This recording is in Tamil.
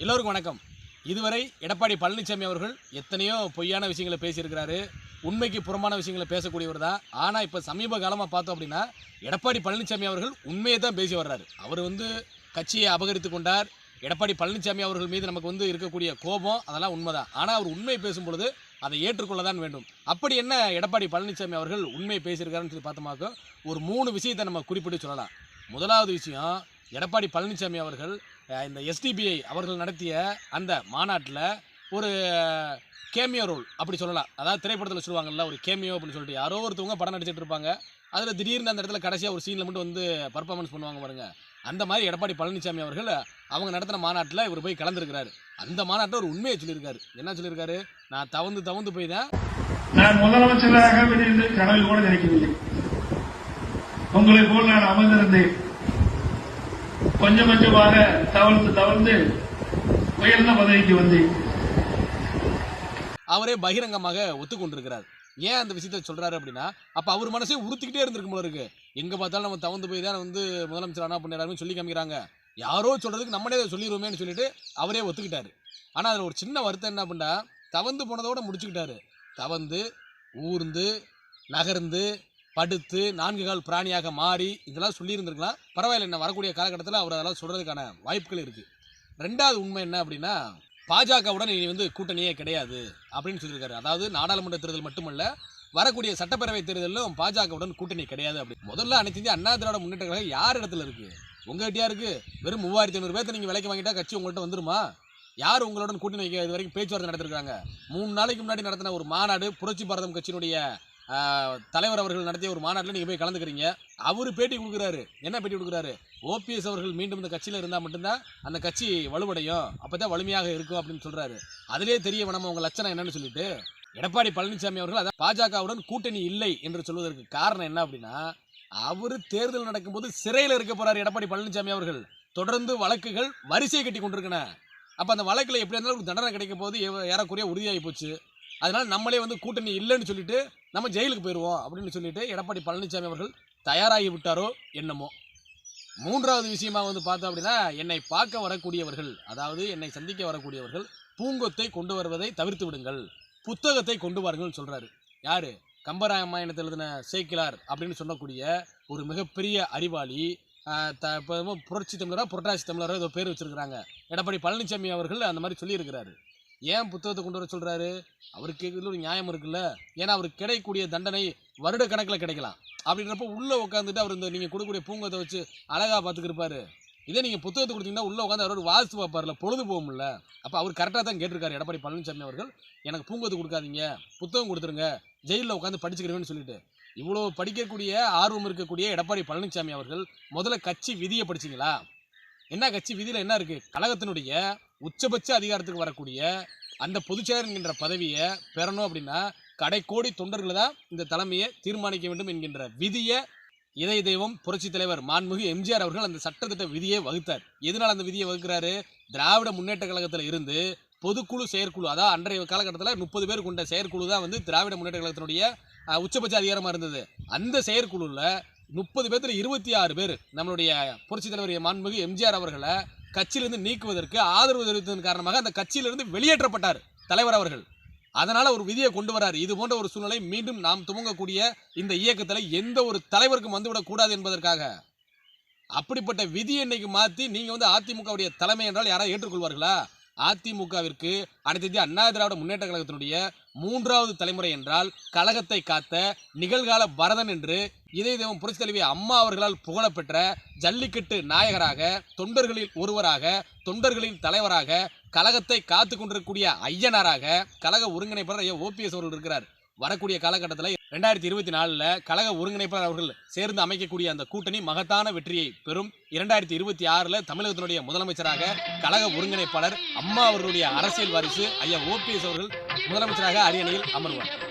எல்லோருக்கும் வணக்கம். இதுவரை எடப்பாடி பழனிசாமி அவர்கள் எத்தனையோ பொய்யான விஷயங்களை பேசியிருக்கிறாரு உண்மைக்கு புறமான விஷயங்களை பேசக்கூடியவர் தான். ஆனால் இப்போ சமீப காலமாக பார்த்தோம் அப்படின்னா எடப்பாடி பழனிசாமி அவர்கள் உண்மையை தான் பேசி வர்றாரு. அவர் வந்து கட்சியை அபகரித்து கொண்டார். எடப்பாடி பழனிசாமி அவர்கள் மீது நமக்கு வந்து இருக்கக்கூடிய கோபம் அதெல்லாம் உண்மைதான். ஆனால் அவர் உண்மை பேசும் பொழுது அதை ஏற்றுக்கொள்ள தான் வேண்டும். அப்படி என்ன எடப்பாடி பழனிசாமி அவர்கள் உண்மை பேசியிருக்காருன்னு சொல்லி பார்த்தோமாக்கோ ஒரு மூணு விஷயத்தை நம்ம குறிப்பிட்டு சொல்லலாம். முதலாவது விஷயம் எடப்பாடி பழனிசாமி அவர்கள் இந்த எஸ்டிபிஐ அவர்கள் நடத்திய அந்த மாநாட்டில் ஒரு கேமியோ ரோல் அப்படி சொல்லலாம். அதாவது திரைப்படத்தில் சொல்லுவாங்கல்ல ஒரு கேமியோ அப்படின்னு சொல்லிட்டு யாரோ ஒருத்தவங்க படம் நடிச்சிட்டு இருப்பாங்க. அதில் திடீர்னு அந்த இடத்துல கடைசியாக ஒரு சீனில் மட்டும் வந்து பர்ஃபார்மன்ஸ் பண்ணுவாங்க பாருங்க. அந்த மாதிரி எடப்பாடி பழனிசாமி அவர்கள் அவங்க நடத்தின மாநாட்டில் இவர் போய் கலந்துருக்கிறாரு. அந்த மாநாட்டில் ஒரு உண்மையை சொல்லியிருக்காரு. என்ன சொல்லியிருக்காரு? நான் தவந்து தவந்து போய் தான் நான் முதலமைச்சராக கனவு கூட நினைக்கவில்லை. உங்களை போல் நான் அமர்ந்திருந்தேன். கொஞ்சம் கொஞ்சமாக தவழ்ந்து தவழ்ந்து உயர்ந்த பதவிக்கு வந்தேன் அவரே பகிரங்கமாக ஒத்துக்கொண்டிருக்கிறார். ஏன் அந்த விஷயத்த சொல்றாரு அப்படின்னா அப்ப அவர் மனசே உறுத்திக்கிட்டே இருந்திருக்கும் போல இருக்கு. எங்க பார்த்தாலும் நம்ம தவந்து போய் தான் வந்து முதலமைச்சர் என்ன பண்ணாருன்னு சொல்லி காமிக்கிறாங்க. யாரோ சொல்றதுக்கு நம்மளே அதை சொல்லிடுவோமேன்னு சொல்லிட்டு அவரே ஒத்துக்கிட்டாரு. ஆனா அதுல ஒரு சின்ன வருத்தம் என்ன அப்படின்னா தவந்து போனதோட முடிச்சுக்கிட்டாரு. தவந்து ஊர்ந்து நகர்ந்து படுத்து நான்கு கால் பிராணியாக மாறி இதெல்லாம் சொல்லியிருந்திருக்கலாம். பரவாயில்ல என்ன வரக்கூடிய காலகட்டத்தில் அவர் அதெல்லாம் சொல்கிறதுக்கான வாய்ப்புகள் இருக்குது ரெண்டாவது உண்மை என்ன அப்படின்னா பாஜகவுடன் இனி வந்து கூட்டணியே கிடையாது அப்படின்னு சொல்லியிருக்காரு. அதாவது நாடாளுமன்ற தேர்தல் மட்டுமல்ல வரக்கூடிய சட்டப்பேரவை தேர்தலிலும் பாஜகவுடன் கூட்டணி கிடையாது அப்படி. முதல்ல அனைத்து இந்திய அண்ணா திராவிட முன்னேற்ற கழகம் யார் இடத்துல இருக்குது உங்கள்கிட்டயா இருக்குது வெறும் மூவாயிரத்தி ஐநூறு பேர்த்த நீங்கள் விலைக்கு வாங்கிட்டா கட்சி உங்கள்கிட்ட வந்துருமா? யார் உங்களுடன் கூட்டணி வைக்க இது வரைக்கும் பேச்சுவார்த்தை நடத்திருக்காங்க? மூணு நாளைக்கு முன்னாடி நடத்தின ஒரு மாநாடு புரட்சி பாரதம் கட்சியினுடைய தலைவர் அவர்கள் நடத்திய ஒரு மாநாட்டில் நீங்கள் போய் கலந்துக்கிறீங்க. அவர் பேட்டி கொடுக்குறாரு. என்ன பேட்டி கொடுக்குறாரு? ஓபிஎஸ் அவர்கள் மீண்டும் இந்த கட்சியில் இருந்தால் மட்டும்தான் அந்த கட்சி வலுவடையும். அப்போ தான் வலிமையாக இருக்கும் அப்படின்னு சொல்கிறாரு அதிலே தெரிய வேணாமா உங்கள் லட்சணம் என்னன்னு சொல்லிட்டு? எடப்பாடி பழனிசாமி அவர்கள் அதான் பாஜகவுடன் கூட்டணி இல்லை என்று சொல்வதற்கு காரணம் என்ன அப்படின்னா அவர் தேர்தல் நடக்கும்போது சிறையில் இருக்க போறாரு எடப்பாடி பழனிசாமி அவர்கள். தொடர்ந்து வழக்குகள் வரிசையை கட்டி கொண்டிருக்கன அப்போ அந்த வழக்கில் எப்படி இருந்தாலும் ஒரு தண்டனை கிடைக்கும் போது ஏறக்குறைய உறுதியாகி போச்சு. அதனால நம்மளே வந்து கூட்டணி இல்லைன்னு சொல்லிட்டு நம்ம ஜெயிலுக்கு போயிடுவோம் அப்படின்னு சொல்லிட்டு எடப்பாடி பழனிசாமி அவர்கள் தயாராகி விட்டாரோ என்னமோ. மூன்றாவது விஷயமா வந்து பார்த்தோம் அப்படின்னா என்னை பார்க்க வரக்கூடியவர்கள் அதாவது என்னை சந்திக்க வரக்கூடியவர்கள் பூங்கொத்தை கொண்டு வருவதை தவிர்த்து விடுங்கள் புத்தகத்தை கொண்டு வாருங்கள்னு சொல்கிறாரு யார்? கம்பராமாயணத்தில் எழுதின சேக்கிலார் அப்படின்னு சொல்லக்கூடிய ஒரு மிகப்பெரிய அறிவாளி த இப்போ புரட்சி தமிழராக புரட்டாசி தமிழராக ஏதோ பேர் வச்சுருக்கிறாங்க. எடப்பாடி பழனிசாமி அவர்கள் அந்த மாதிரி சொல்லியிருக்கிறாரு. ஏன் புத்தகத்தை கொண்டு வர சொல்கிறாரு அவருக்கு இதில் ஒரு நியாயம் இருக்குல்ல? ஏன்னா அவருக்கு கிடைக்கக்கூடிய தண்டனை வருட கணக்கில் கிடைக்கலாம். அப்படின்றப்ப உள்ளே உட்காந்துட்டு அவர் இந்த நீங்கள் கொடுக்கக்கூடிய பூங்கத்தை வச்சு அழகாக பார்த்துக்கிருப்பாரு. இதே நீங்கள் புத்தகத்தை கொடுத்தீங்கன்னா உள்ளே உட்காந்து அவரோட வாசித்து பார்ப்பார்ல பொழுது போகும்ல அப்போ அவர் கரெக்டாக தான் கேட்டிருக்காரு. எடப்பாடி பழனிசாமி அவர்கள் எனக்கு பூங்கொத்து கொடுக்காதீங்க. புத்தகம் கொடுத்துருங்க. ஜெயிலில் உட்காந்து படிச்சுக்கிறேன்னு சொல்லிட்டு. இவ்வளோ படிக்கக்கூடிய ஆர்வம் இருக்கக்கூடிய எடப்பாடி பழனிசாமி அவர்கள் முதல்ல கட்சி விதியை படிச்சிங்களா? என்ன கட்சி விதியில் என்ன இருக்குது கழகத்தினுடைய உச்சபட்ச அதிகாரத்துக்கு வரக்கூடிய அந்த பொதுச்செயலர் என்கின்ற பதவியை பெறணும் அப்படின்னா கடைக்கோடி தொண்டர்களை தான் இந்த தலைமையை தீர்மானிக்க வேண்டும் என்கின்ற விதியை இதய தெய்வம் புரட்சி தலைவர் மாண்புமிகு எம்ஜிஆர் அவர்கள் அந்த சட்டத்திட்ட விதியை வகுத்தார். எதனால் அந்த விதியை வகுக்கிறாரு? திராவிட முன்னேற்ற கழகத்தில் இருந்து பொதுக்குழு செயற்குழு அதாவது அன்றைய காலகட்டத்தில் முப்பது பேர் கொண்ட செயற்குழு தான் வந்து திராவிட முன்னேற்ற கழகத்தினுடைய உச்சபட்ச அதிகாரமாக இருந்தது. அந்த செயற்குழுவில் முப்பது பேர்த்தில் இருபத்தி ஆறு பேர் நம்மளுடைய புரட்சி தலைவர் மாண்புமிகு எம்ஜிஆர் அவர்களை கட்சியிலிருந்து நீக்குவதற்கு ஆதரவு தெரிவித்ததன் காரணமாக அந்த கட்சியிலிருந்து வெளியேற்றப்பட்டார் தலைவர் அவர்கள். அதனால் ஒரு விதியை கொண்டு வராரு. இது போன்ற ஒரு சூழ்நிலை மீண்டும் நாம் துவங்கக்கூடிய இந்த இயக்கத்தில் எந்த ஒரு தலைவருக்கும் வந்துவிடக்கூடாது என்பதற்காக. அப்படிப்பட்ட விதியை இன்னைக்கு மாற்றி நீங்கள் வந்து அதிமுகவுடைய தலைமை என்றால் யாராவது ஏற்றுக்கொள்வார்களா? அதிமுகவிற்கு அனைத்து இந்திய அண்ணா திராவிட முன்னேற்ற கழகத்தினுடைய மூன்றாவது தலைமுறை என்றால் கழகத்தை காத்த நிகழ்கால பரதன் என்று இதய தெய்வம் புரட்சி தலைவி அம்மா அவர்களால் புகழப்பெற்ற ஜல்லிக்கட்டு நாயகராக தொண்டர்களில் ஒருவராக தொண்டர்களின் தலைவராக கழகத்தை காத்து கொண்டிருக்கக்கூடிய ஐயனாராக கழக ஒருங்கிணைப்பாளர் ஐயா ஓபிஎஸ் அவர்கள் இருக்கிறார். வரக்கூடிய காலகட்டத்தில் ரெண்டாயிரத்தி இருபத்தி நாலில் கழக ஒருங்கிணைப்பாளர் அவர்கள் சேர்ந்து அமைக்கக்கூடிய அந்த கூட்டணி மகத்தான வெற்றியை பெறும். இரண்டாயிரத்தி இருபத்தி ஆறில் தமிழகத்தினுடைய முதலமைச்சராக கழக ஒருங்கிணைப்பாளர் அம்மா அவர்களுடைய அரசியல் வாரிசு ஐயா ஓபிஎஸ் அவர்கள் முதலமைச்சராக அரியணையில் அமர்வார்.